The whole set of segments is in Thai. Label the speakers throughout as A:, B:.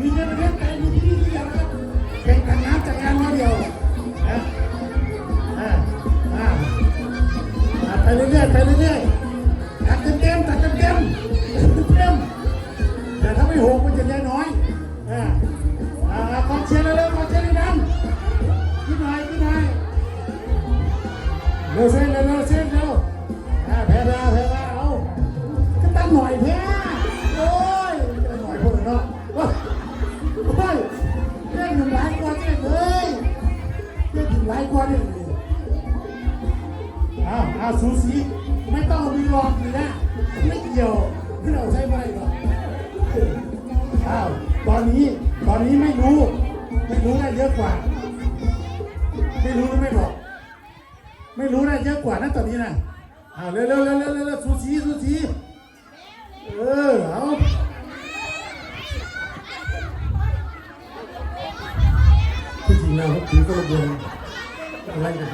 A: มีในประเทศไทยมีที่นี่ที่เดียวนะครับแข่งขันน้ำจักรยานล้อเดียวนะอ่าอ่าอ่าไปเรื่อยๆไปเรื่อยๆตัดเต็มๆตัดเต็มๆเต็มๆแต่ถ้าไม่หกมันจะได้น้อยอ่าอ่าขอเชียร์เร็วๆขอเชียร์ดังๆขึ้นหน่อยขึ้นหน่อยเร็วเส้นเร็วเร็วเส้นเร็ว ล่นหนึ่งหลายกว่าเนี่ยเลยอ้าวอ้าวสูสีไม่ต้องมีรองเลยนะไม่เกี่ยวที่เราใช้ไม่หรอกอ้าวตอนนี้ตอนนี้ไม่รู้ ไม่รู้ได้เยอะกว่า ไม่รู้ไม่บอก ไม่รู้ได้เยอะกว่านะตอนนี้นะอ้าวเร็วเร็วเร็วเร็วเร็วเร็วสูสีสูสีเออเอาที่จริงแล้วถือก็ระเบิด ไรกั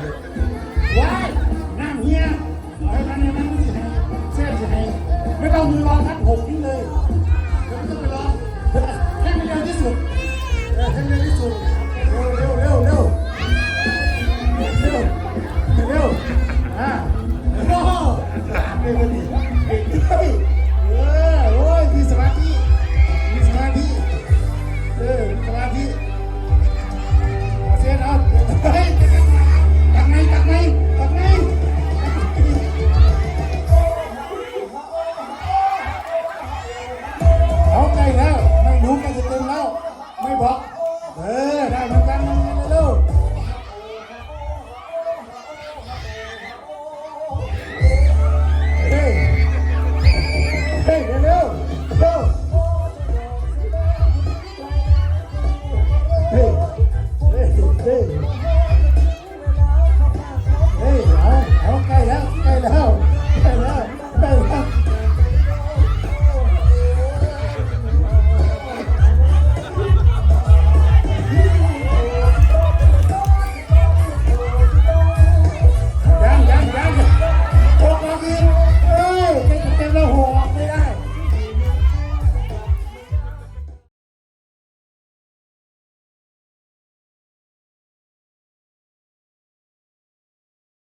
A: น้าเฮียอาให้มันเนี่ยมันไม่ใช่เช่นใช่ไม่ต้องมือรองทัดหกนี่เลยไม่ต้องไปรอแค่ไม่เร็วที่สุดแค่ไม่เร็วที่สุด Oh.